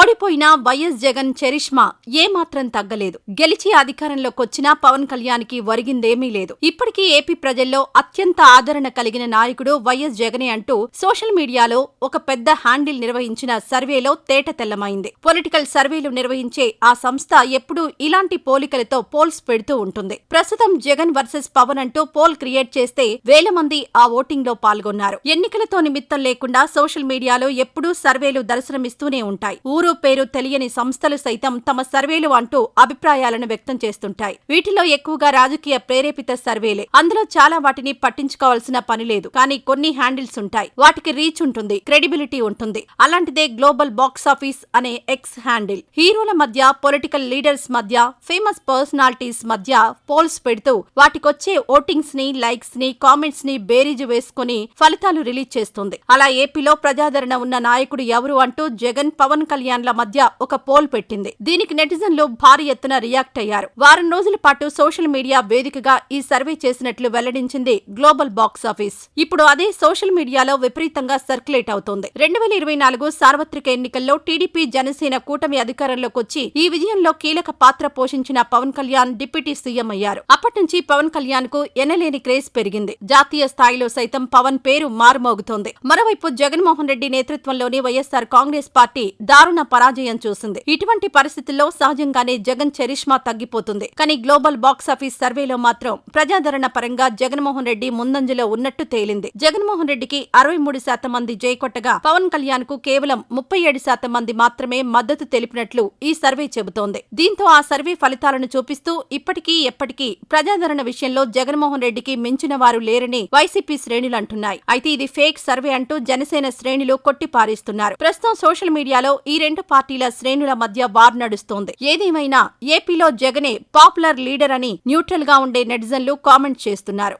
ఓడిపోయిన YS Jagan charisma ఏమాత్రం తగ్గలేదు. గెలిచి అధికారంలోకొచ్చినా పవన్ కళ్యాణ్కి ఒరిగిందేమీ లేదు. ఇప్పటికీ ఏపీ ప్రజల్లో అత్యంత ఆదరణ కలిగిన నాయకుడు వైఎస్ జగనే అంటూ సోషల్ మీడియాలో ఒక పెద్ద హ్యాండిల్ నిర్వహించిన సర్వేలో తేట తెల్లమైంది. పొలిటికల్ సర్వేలు నిర్వహించే ఆ సంస్థ ఎప్పుడూ ఇలాంటి పోలికలతో పోల్స్ పెడుతూ ఉంటుంది. ప్రస్తుతం జగన్ వర్సెస్ పవన్ అంటూ పోల్ క్రియేట్ చేస్తే వేల మంది ఆ ఓటింగ్లో పాల్గొన్నారు. ఎన్నికలతో నిమిత్తం లేకుండా సోషల్ మీడియాలో ఎప్పుడూ సర్వేలు దర్శనమిస్తూనే ఉంటాయి. ఊరు పేరు తెలియని సంస్థలు సైతం తమ సర్వేలు అంటూ అభిప్రాయాలను వ్యక్తం చేస్తుంటాయి. వీటిలో ఎక్కువగా రాజకీయ ప్రేరేపిత సర్వేలే. అందులో చాలా వాటిని పట్టించుకోవాల్సిన పని లేదు. కానీ కొన్ని హ్యాండిల్స్ ఉంటాయి. వాటికి రీచ్ ఉంటుంది క్రెడిబిలిటీ ఉంటుంది. అలాంటిదే గ్లోబల్ బాక్స్ ఆఫీస్ అనే ఎక్స్ హ్యాండిల్. హీరోల మధ్య పొలిటికల్ లీడర్స్ మధ్య ఫేమస్ పర్సనాలిటీస్ మధ్య పోల్స్ పెడుతూ వాటికొచ్చే ఓటింగ్స్ని లైక్స్ని కామెంట్స్ని బేరీజు వేసుకుని ఫలితాలు రిలీజ్ చేస్తుంది. అలా ఏపీలో ప్రజాదరణ ఉన్న నాయకుడు ఎవరు అంటూ జగన్ పవన్ కళ్యాణ్ యూనియన్ల మధ్య ఒక పోల్ పెట్టింది. దీనికి నెటిజన్లు భారీ ఎత్తున రియాక్ట్ అయ్యారు. వారం రోజుల పాటు సోషల్ మీడియా వేదికగా ఈ సర్వే చేసినట్లు వెల్లడించింది గ్లోబల్ బాక్స్ ఆఫీస్. ఇప్పుడు అదే సోషల్ మీడియాలో విపరీతంగా సర్క్యులేట్ అవుతోంది. రెండు వేల ఇరవై నాలుగు సార్వత్రిక ఎన్నికల్లో టీడీపీ జనసేన కూటమి అధికారంలోకి వచ్చి ఈ విజయంలో కీలక పాత్ర పోషించిన పవన్ కళ్యాణ్ డిప్యూటీ సీఎం అయ్యారు. అప్పటి నుంచి పవన్ కళ్యాణ్కు ఎనలేని క్రేజ్ పెరిగింది. జాతీయ స్థాయిలో సైతం పవన్ పేరు మారుమోగుతోంది. మరోవైపు జగన్మోహన్ రెడ్డి నేతృత్వంలోని వైఎస్సార్ కాంగ్రెస్ పార్టీ దారుణ పరాజయం చూసింది. ఇటువంటి పరిస్థితుల్లో సహజంగానే జగన్ చరిష్మా తగ్గిపోతుంది. కానీ గ్లోబల్ బాక్స్ ఆఫీస్ సర్వేలో మాత్రం ప్రజాదరణ పరంగా జగన్మోహన్ రెడ్డి ముందంజలో ఉన్నట్టు తేలింది. జగన్మోహన్ రెడ్డికి అరవై మూడు శాతం మంది జయకొట్టగా పవన్ కళ్యాణ్కు కేవలం ముప్పై ఏడు శాతం మంది మాత్రమే మద్దతు తెలిపినట్లు ఈ సర్వే చెబుతోంది. దీంతో ఆ సర్వే ఫలితాలను చూపిస్తూ ఇప్పటికీ ఎప్పటికీ ప్రజాదరణ విషయంలో జగన్మోహన్ రెడ్డికి మించిన వారు లేరని వైసీపీ శ్రేణులు అంటున్నాయి. అయితే ఇది ఫేక్ సర్వే అంటూ జనసేన శ్రేణులు కొట్టిపారేస్తున్నారు ప్రస్తుతం సోషల్ మీడియాలో ఈ రెండు పార్టీల శ్రేణుల మధ్య వార్ నడుస్తోంది. ఏదేమైనా ఏపీలో జగనే పాపులర్ లీడర్ అని న్యూట్రల్గా ఉండే నెటిజన్లు కామెంట్ చేస్తున్నారు.